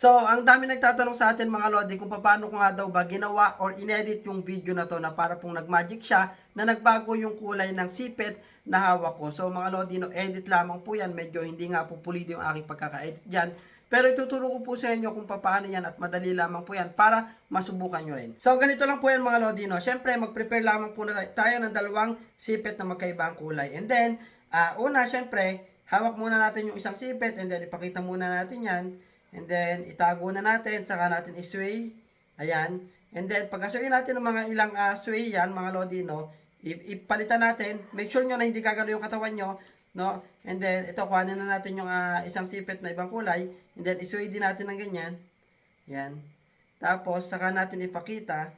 So, ang dami nagtatanong sa atin mga Lodi kung paano ko nga daw ba ginawa or inedit yung video na to na para pong nagmagic siya na nagbago yung kulay ng sipit na hawak ko. So, mga Lodi, no, edit lamang po yan. Medyo hindi nga po pulido yung aking pagkaka-edit dyan. Pero ituturo ko po sa inyo kung paano yan at madali lamang po yan para masubukan nyo rin. So, ganito lang po yan mga Lodi, no. Siyempre, mag-prepare lamang po tayo ng dalawang sipit na magkaibang kulay. And then, ah, una, siyempre, hawak muna natin yung isang sipit and then ipakita muna natin yan. And then, itago na natin, saka natin isway. Ayan. And then, pag-asway natin ng mga ilang uh, sway yan, mga lodi, no, ipalitan natin. Make sure nyo na hindi gagalo yung katawan nyo, no. And then, ito, kuhanin na natin yung ah, isang sipit na ibang kulay. And then, isway din natin ng ganyan. Yan. Tapos, saka natin ipakita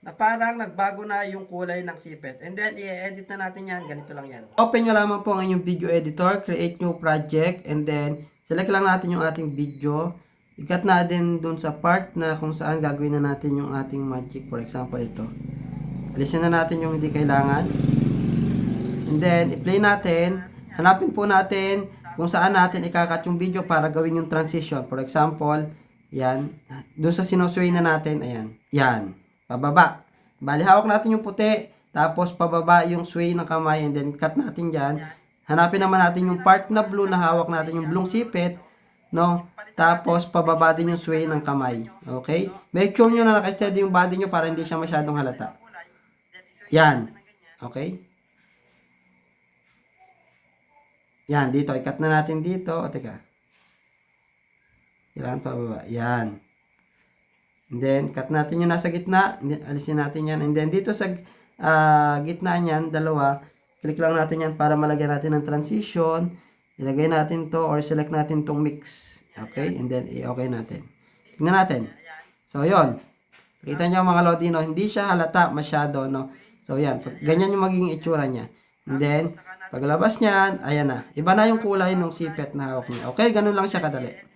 na parang nagbago na yung kulay ng sipit. And then, i-edit na natin yan. Ganito lang yan. Open nyo lamang po ang inyong video editor. Create new project. And then, select lang natin yung ating video. Ikat na din dun sa part na kung saan gagawin na natin yung ating magic. For example, ito. Alisin na natin yung hindi kailangan. And then, i-play natin. Hanapin po natin kung saan natin ikakat yung video para gawin yung transition. For example, yan. Doon sa sinusway na natin, ayan. Yan. Pababa. Bali, hawak natin yung puti. Tapos, pababa yung sway ng kamay. And then, cut natin dyan. Hanapin naman natin yung part na blue na hawak natin yung blue sipit. No? Tapos, pababa din yung sway ng kamay. Okay? Make sure nyo na naka-steady yung body nyo para hindi siya masyadong halata. Yan. Okay? Yan, dito. Ikat na natin dito. O, teka. Kailangan pababa. Yan. And then, cut natin yung nasa gitna. Alisin natin yan. And then, dito sa ah, gitna niyan, dalawa, click lang natin yan para malagyan natin ng transition. Ilagay natin to or select natin tong mix. Okay? And then, i-okay natin. Tingnan natin. So, yon Kita nyo mga Lodi, no? Hindi siya halata masyado, no? So, yan. Ganyan yung magiging itsura niya. And then, paglabas niyan, ayan na. Iba na yung kulay ng sipet na hawak niya. Okay? Ganun lang siya kadali.